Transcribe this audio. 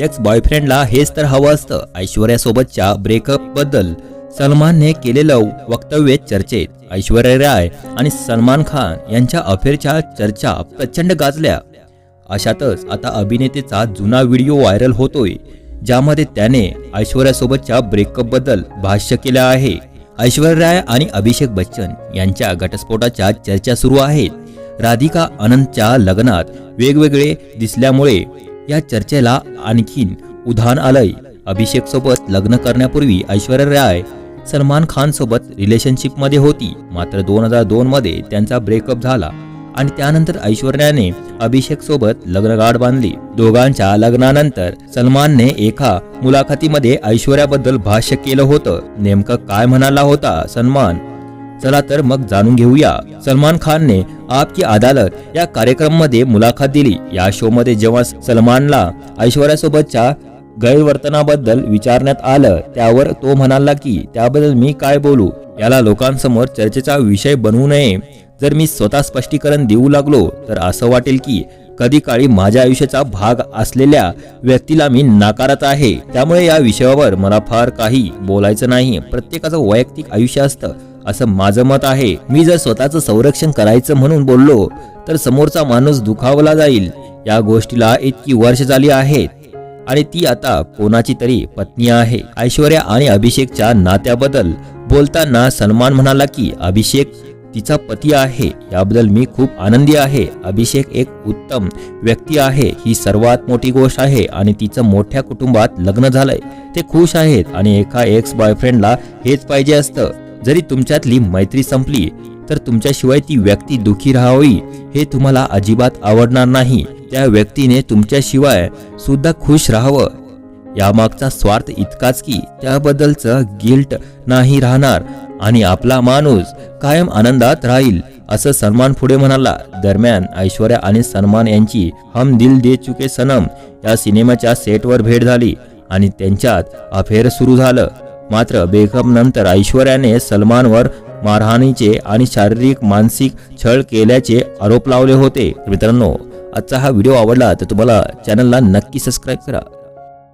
X बॉयफ्रेंडला हेच तर हवं असतं. ऐश्वर्यासोबतच्या ब्रेकअपबद्दल सलमानने केलेलं वक्तव्य चर्चेत. ऐश्वर्या राय आणि सलमान खान यांच्या अफेअरच्या चर्चा प्रचंड गाजल्या. अशातच आता अभिनेतेचा जुना व्हिडिओ व्हायरल होतोय ज्यामध्ये त्याने ऐश्वर्यासोबतच्या ब्रेकअपबद्दल भाष्य केलं आहे. ऐश्वर्या राय आणि अभिषेक बच्चन यांच्या घटस्फोटाच्या चर्चा सुरू आहेत. राधिका अनंतच्या लग्नात वेगवेगळे दिसल्यामुळे या चर्चेला आणखीन उधाण आलंय. अभिषेक सोबत लग्न करण्यापूर्वी ऐश्वर्या राय सलमान खान सोबत रिलेशनशिपमध्ये होती. मात्र दोन हजार दोन मध्ये त्यांचा ब्रेकअप झाला आणि त्यानंतर ऐश्वर्याने अभिषेक सोबत लग्नगाठ बांधली. दोघांच्या लग्नानंतर सलमानने एका मुलाखतीमध्ये ऐश्वर्याबद्दल भाष्य केलं होतं. नेमकं काय म्हणाला होता सलमान? चला तर मग जाणून घेऊया. सलमान खानने आपकी अदालत या कार्यक्रममध्ये मुलाखत दिली. या शो मध्ये जेव्हा सलमानला ऐश्वर्यासोबतच्या गैरवर्तनाबद्दल विचारण्यात आलं त्यावर तो म्हणाला की त्याबद्दल मी काय बोलू? याला लोकांसमोर चर्चेचा विषय बनवू नये. जर मी स्वतः स्पष्टीकरण देऊ लागलो तर असं वाटेल की कधी काळी माझ्या आयुष्याचा भाग असलेल्या व्यक्तीला मी नाकारत आहे. त्यामुळे या विषयावर मला फार काही बोलायचं नाही. प्रत्येकाचं वैयक्तिक आयुष्य असतं. असं माझं मत आहे. मी जर स्वतःचं संरक्षण करायचं म्हणून बोललो तर समोरचा माणूस दुखावला जाईल. या गोष्टीला इतकी वर्ष झाली आहेत. आणि ती आता कोणाची तरी पत्नी आहे. ऐश्वर्या आणि अभिषेकच्या नात्याबद्दल बोलताना सन्मान म्हणाला की अभिषेक तिचा पती आहे. याबद्दल मी खूप आनंदी आहे. अभिषेक एक उत्तम व्यक्ती आहे. ही सर्वात मोठी गोष्ट आहे आणि तिचं मोठ्या कुटुंबात लग्न झालंय. ते खुश आहेत आणि एका एक्स बॉयफ्रेंडला हेच पाहिजे असतं. जरी तुमच्यातली मैत्री संपली तर तुमच्याशिवाय ती व्यक्ती दुखी राहावी हे तुम्हाला अजिबात आवडणार नाही. त्या व्यक्तीने तुमच्याशिवाय सुद्धा खुश राहावं. यामागचा स्वार्थ इतकाच की त्याबद्दलचं गिल्ट नाही राहणार आणि आपला माणूस कायम आनंदात राहील असं सलमान पुढे म्हणाला. दरम्यान ऐश्वर्या आणि सलमान यांची हम दिल दे चुके सनम या सिनेमाच्या सेटवर भेट झाली आणि त्यांच्यात अफेअर सुरू झालं. मात्र ब्रेकअप नंतर ऐश्वर्याने सलमानवर मारहाणीचे आणि शारीरिक मानसिक छळ केल्याचे आरोप लावले होते. मित्रांनो आजचा हा व्हिडिओ आवडला तर तुम्हाला चॅनलला नक्की सबस्क्राईब करा.